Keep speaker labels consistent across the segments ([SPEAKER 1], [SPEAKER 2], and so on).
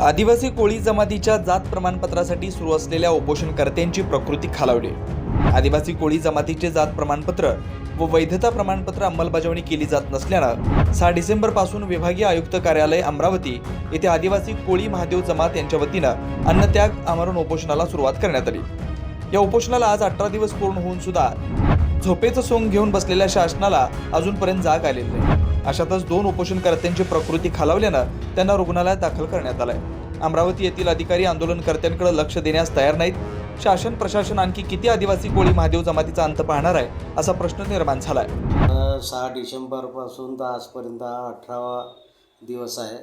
[SPEAKER 1] आदिवासी कोळी जमातीच्या जात प्रमाणपत्रासाठी सुरू असलेल्या उपोषणकर्त्यांची प्रकृती खालावली. आदिवासी कोळी जमातीचे जात प्रमाणपत्र व वैधता प्रमाणपत्र अंमलबजावणी केली जात नसल्यानं सहा डिसेंबरपासून विभागीय आयुक्त कार्यालय अमरावती येथे आदिवासी कोळी महादेव जमात यांच्या वतीनं अन्नत्याग आमरण उपोषणाला सुरुवात करण्यात आली. या उपोषणाला आज अठरा दिवस पूर्ण होऊन सुद्धा झोपेचं सोंग घेऊन बसलेल्या शासनाला अजूनपर्यंत जाग आलेली नाही. अशातच दोन उपोषणकर्त्यांची प्रकृती खालावल्यानं त्यांना रुग्णालयात दाखल करण्यात आलंय. अमरावती येथील अधिकारी आंदोलनकर्त्यांकडे लक्ष देण्यास तयार नाहीत. शासन प्रशासन आणखी किती आदिवासी कोळी महादेव जमातीचा अंत पाहणार आहे असा प्रश्न निर्माण झालाय.
[SPEAKER 2] आहे सहा डिसेंबरपासून तर आजपर्यंत हा अठरावा दिवस आहे.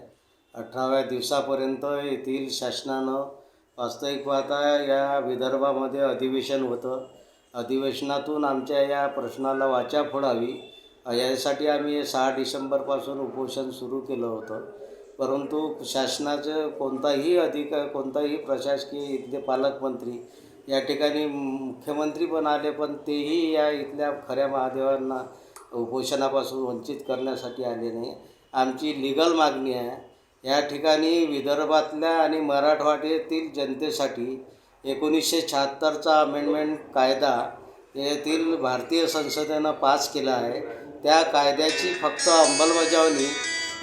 [SPEAKER 2] अठराव्या दिवसापर्यंत येथील शासनानं वास्तविक पाहता या विदर्भामध्ये अधिवेशन होतं. अधिवेशनातून आमच्या या प्रश्नाला वाचा फोडावी यासाठी आम्ही सहा डिसेंबरपासून उपोषण सुरू केलं होतं. परंतु शासनाचं कोणताही अधिकार कोणताही प्रशासकीय इथले पालकमंत्री या ठिकाणी मुख्यमंत्री पण आले पण तेही या इथल्या खऱ्या महादेवांना उपोषणापासून वंचित करण्यासाठी आले नाही. आमची लिगल मागणी आहे या ठिकाणी विदर्भातल्या आणि मराठवाड्यातील जनतेसाठी एकोणीसशे शहात्तरचा अमेंडमेंट कायदा येथील भारतीय संसदेनं पास केला आहे. त्या कायद्याची फक्त अंमलबजावणी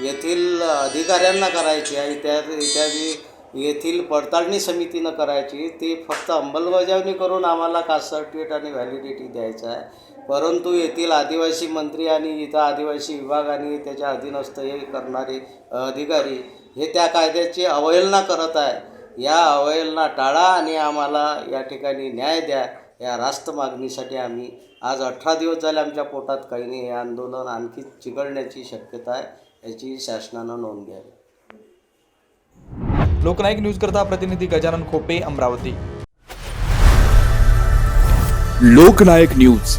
[SPEAKER 2] येथील अधिकाऱ्यांना करायची आहे. त्या इत्यादी येथील पडताळणी समितीनं करायची. ती फक्त अंमलबजावणी करून आम्हाला कास्ट सर्टिफिकेट आणि व्हॅलिडिटी द्यायचं आहे. परंतु येथील आदिवासी मंत्री आणि इथं आदिवासी विभाग आणि त्याच्या अधीनस्थ हे करणारे अधिकारी हे त्या कायद्याची अवहेलना करत आहे. या अवहेलना टाळा आणि आम्हाला या ठिकाणी न्याय द्या. या रास्त मागणीसाठी आम्ही आज अठरा दिवस झाले आमच्या पोटात काही नाही. हे आंदोलन आणखी चिघळण्याची शक्यता आहे याची शासनानं नोंद घ्यावी.
[SPEAKER 1] लोकनायक न्यूज करता प्रतिनिधी गजानन खोपे अमरावती.
[SPEAKER 3] लोकनायक न्यूज.